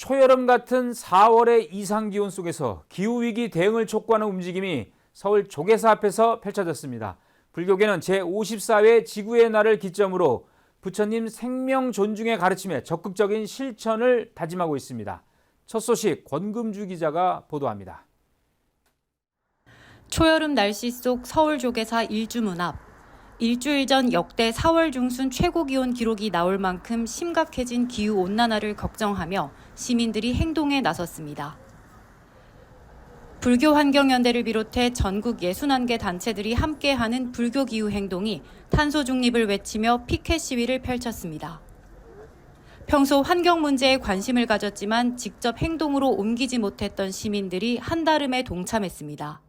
초여름 같은 4월의 이상 기온 속에서 기후 위기 대응을 촉구하는 움직임이 서울 조계사 앞에서 펼쳐졌습니다. 불교계는 제54회 지구의 날을 기점으로 부처님 생명 존중의 가르침에 적극적인 실천을 다짐하고 있습니다. 첫 소식 권금주 기자가 보도합니다. 초여름 날씨 속 서울 조계사 일주문 앞. 일주일 전 역대 4월 중순 최고 기온 기록이 나올 만큼 심각해진 기후 온난화를 걱정하며 시민들이 행동에 나섰습니다. 불교 환경연대를 비롯해 전국 61개 단체들이 함께하는 불교 기후 행동이 탄소 중립을 외치며 피켓 시위를 펼쳤습니다. 평소 환경 문제에 관심을 가졌지만 직접 행동으로 옮기지 못했던 시민들이 한달음에 동참했습니다.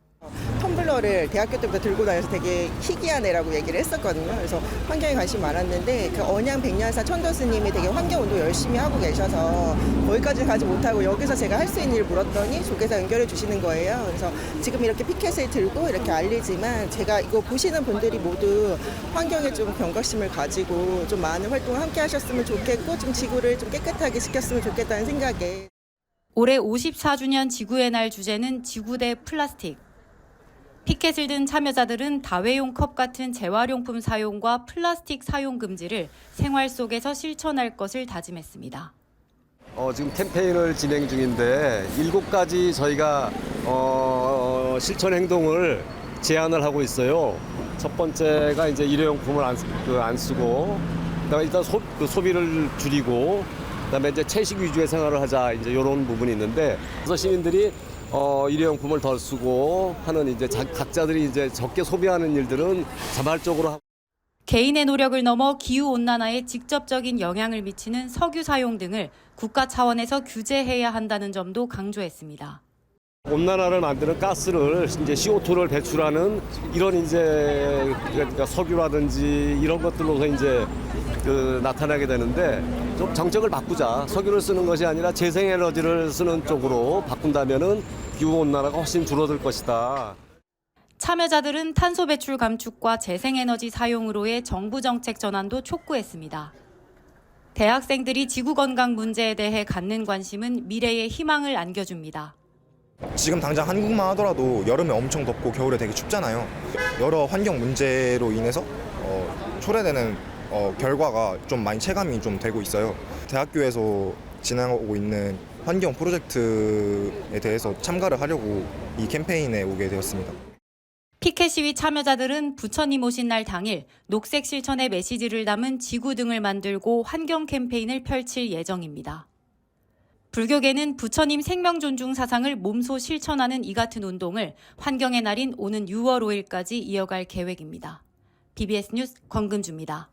텀블러를 대학교 때부터 들고 다녀서 되게 희귀한 애라고 얘기를 했었거든요. 그래서 환경에 관심이 많았는데 그 언양 백년사 천도 스님이 되게 환경 운동 열심히 하고 계셔서 거기까지 가지 못하고 여기서 제가 할 수 있는 일을 물었더니 조계사 연결해 주시는 거예요. 그래서 지금 이렇게 피켓을 들고 이렇게 알리지만 제가 이거 보시는 분들이 모두 환경에 좀 경각심을 가지고 좀 많은 활동을 함께 하셨으면 좋겠고 좀 지구를 좀 깨끗하게 시켰으면 좋겠다는 생각에 올해 54주년 지구의 날 주제는 지구 대 플라스틱. 피켓을 든 참여자들은 다회용 컵 같은 재활용품 사용과 플라스틱 사용 금지를 생활 속에서 실천할 것을 다짐했습니다. 어, 지금 캠페인을 진행 중인데 일곱 가지 저희가 어, 실천 행동을 제안을 하고 있어요. 첫 번째가 이제 일회용품을 안, 쓰- 그안 쓰고, 그다음에 일단 소, 그 소비를 줄이고, 그다음에 이제 채식 위주의 생활을 하자 이제 이런 부분이 있는데, 그래서 시민들이 어, 일회용품을 덜 쓰고 하는 이제 자- 각자들이 이제 적게 소비하는 일들은 자발적으로 하고. 개인의 노력을 넘어 기후 온난화에 직접적인 영향을 미치는 석유 사용 등을 국가 차원에서 규제해야 한다는 점도 강조했습니다. 온난화를 만드는 가스를 이제 CO2를 배출하는 이런 이제 그러니까 석유라든지 이런 것들로서 이제 그 나타나게 되는데 좀 정책을 바꾸자. 석유를 쓰는 것이 아니라 재생에너지를 쓰는 쪽으로 바꾼다면은 기후 온난화가 훨씬 줄어들 것이다. 참여자들은 탄소 배출 감축과 재생에너지 사용으로의 정부 정책 전환도 촉구했습니다. 대학생들이 지구 건강 문제에 대해 갖는 관심은 미래의 희망을 안겨줍니다. 지금 당장 한국만 하더라도 여름에 엄청 덥고 겨울에 되게 춥잖아요. 여러 환경 문제로 인해서 어, 초래되는 어, 결과가 좀 많이 체감이 좀 되고 있어요. 대학교에서 진행하고 있는 환경 프로젝트에 대해서 참가를 하려고 이 캠페인에 오게 되었습니다. 피켓 시위 참여자들은 부처님 오신 날 당일 녹색 실천의 메시지를 담은 지구 등을 만들고 환경 캠페인을 펼칠 예정입니다. 불교계는 부처님 생명 존중 사상을 몸소 실천하는 이 같은 운동을 환경의 날인 오는 6월 5일까지 이어갈 계획입니다. BBS 뉴스 권금주입니다.